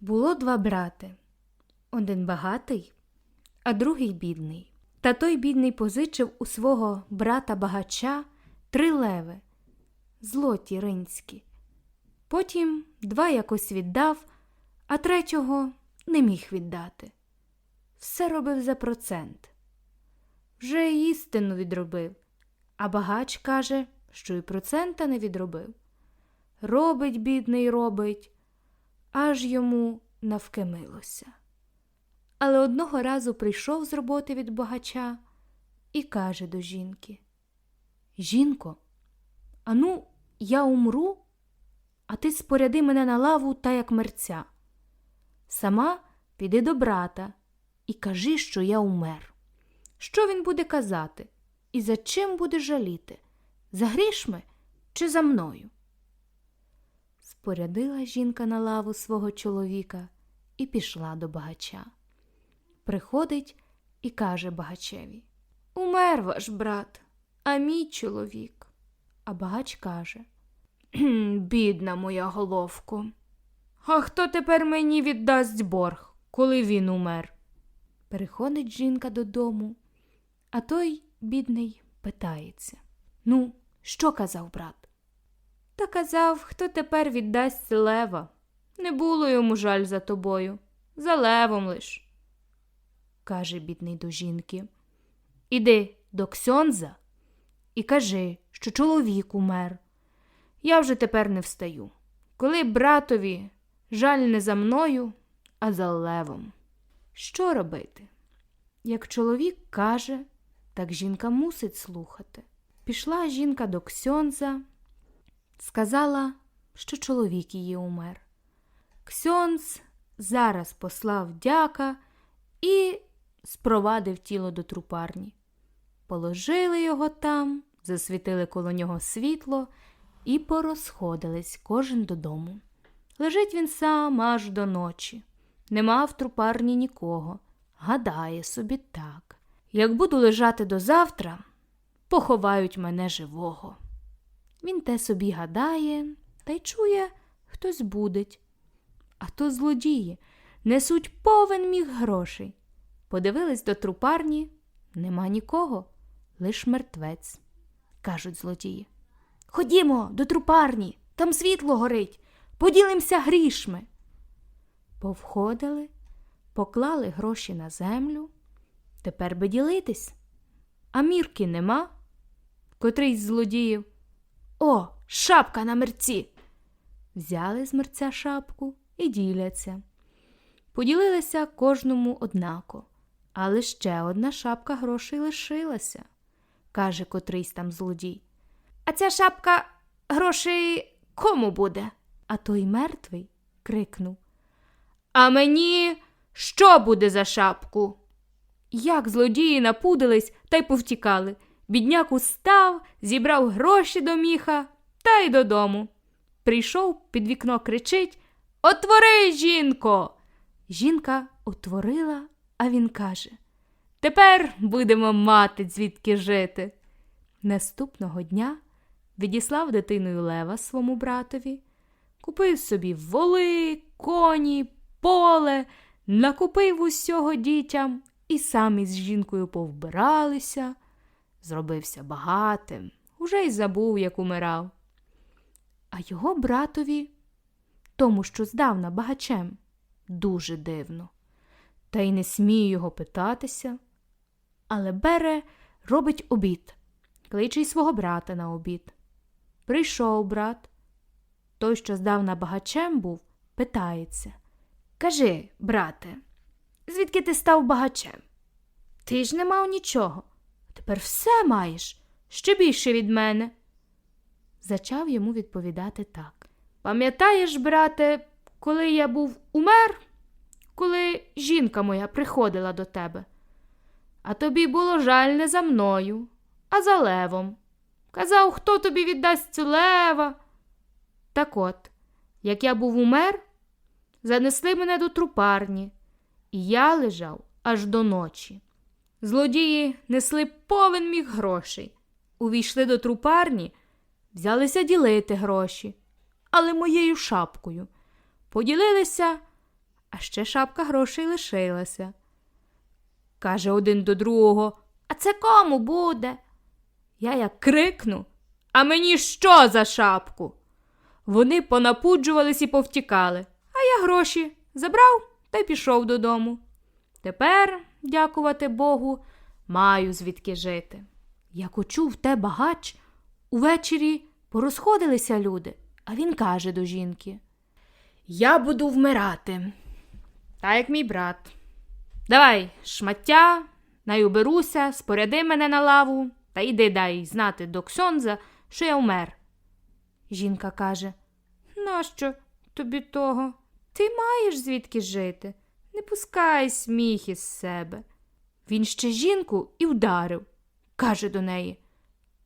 Було два брати. Один багатий, а другий бідний. Та той бідний позичив у свого брата багача три леви, злоті ринські. Потім два якось віддав, а третього не міг віддати. Все робив за процент. Вже й істину відробив, а багач каже, що й процента не відробив. Робить, бідний, робить, аж йому навкимилося. Але одного разу прийшов з роботи від багача і каже до жінки: Жінко, ану, я умру, а ти споряди мене на лаву та як мерця. Сама піди до брата і кажи, що я умер. Що він буде казати? І за чим буде жаліти? За грішми чи за мною? Спорядила жінка на лаву свого чоловіка і пішла до багача. Приходить і каже багачеві Умер ваш брат, а мій чоловік. А багач каже Бідна моя головко. А хто тепер мені віддасть борг, коли він умер? Приходить жінка додому, а той, бідний, питається Ну, що казав брат? Та казав, хто тепер віддасть лева. Не було йому жаль за тобою, за левом лиш. каже бідний до жінки. Іди до Ксьонза і кажи, що чоловік умер. Я вже тепер не встаю. Коли братові жаль не за мною, а за левом. Що робити? Як чоловік каже, так жінка мусить слухати. Пішла жінка до Ксьонза, сказала, що чоловік її умер. Ксьонз зараз послав дяка і спровадив тіло до трупарні. Положили його там, засвітили коло нього світло і порозходились кожен додому. Лежить він сам аж до ночі. Нема в трупарні нікого. Гадає собі так. Як буду лежати до завтра, поховають мене живого. Він те собі гадає та й чує, хтось будить. А то злодії несуть повен міг грошей. Подивились до трупарні, нема нікого, лиш мертвець. Кажуть злодії. Ходімо до трупарні, там світло горить, поділимося грішми. Повходили, поклали гроші на землю. Тепер би ділитись. А мірки нема. Котрийсь з злодіїв. О, шапка на мерці. Взяли з мерця шапку і діляться. Поділилися кожному однако, але ще одна шапка грошей лишилася, каже котрийсь там злодій. А ця шапка грошей кому буде? А той мертвий крикнув. А мені що буде за шапку? Як злодії напудились та й повтікали. Бідняк устав, зібрав гроші до міха та й додому. Прийшов під вікно, кричить Отвори, жінко. Жінка отворила, а він каже Тепер будемо мати звідки жити. Наступного дня відіслав дитиною лева своєму братові, купив собі воли, коні, поле, накупив усього дітям і сам із жінкою повбиралися, зробився багатим, уже й забув, як умирав. А його братові, тому, що здавна багачем, дуже дивно. Та й не сміє його питатися. Але бере, робить обід, кличе й свого брата на обід. Прийшов брат. Той, що здавна багачем був, питається Кажи, брате, звідки ти став багачем? Ти ж не мав нічого. Тепер все маєш, ще більше від мене. Зачав йому відповідати так. Пам'ятаєш, брате, коли я був умер, коли жінка моя приходила до тебе? А тобі було жаль не за мною, а за левом. Казав, хто тобі віддасть лева. Так от, як я був умер, занесли мене до трупарні, і я лежав аж до ночі. Злодії несли повен міг грошей. Увійшли до трупарні, взялися ділити гроші, але моєю шапкою. Поділилися, а ще шапка грошей лишилася. Каже один до другого, а це кому буде? Я як крикну, а мені що за шапку? Вони понапуджувались і повтікали, а я гроші забрав та й пішов додому. Тепер, дякувати Богу, маю звідки жити. Як учув те багач, увечері порозходилися люди, а він каже до жінки: Я буду вмирати, та як мій брат. Давай, шмаття, най уберуся, споряди мене на лаву та йди дай знати до Ксьонза, що я вмер. Жінка каже: Нащо тобі того? Ти маєш звідки жити? Пускай сміх із себе. Він ще жінку і вдарив. Каже до неї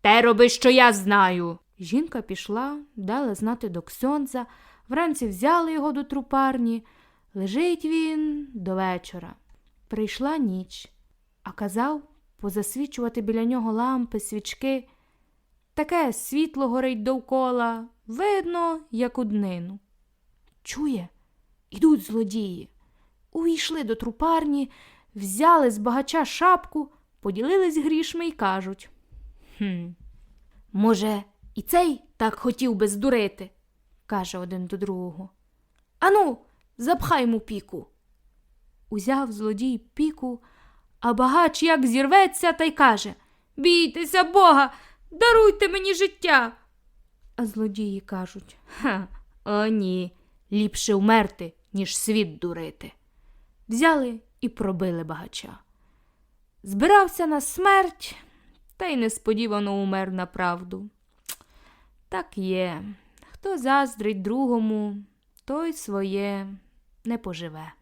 Те роби, що я знаю. Жінка пішла, дала знати до Ксьонза, вранці взяли його до трупарні. Лежить він до вечора. Прийшла ніч, а казав позасвічувати біля нього лампи, свічки. Таке світло горить довкола, видно, як у днину. Чує, ідуть злодії. Увійшли до трупарні, взяли з багача шапку, поділились грішми і кажуть. Хм, може, і цей так хотів би здурити, каже один до другого. Ану, запхай йому піку. Узяв злодій піку, а багач як зірветься та й каже Бійтеся Бога, даруйте мені життя. А злодії кажуть Ха, о ні, ліпше вмерти, ніж світ дурити. Взяли і пробили багача. Збирався на смерть, та й несподівано умер на правду. Так є, хто заздрить другому, той своє не поживе.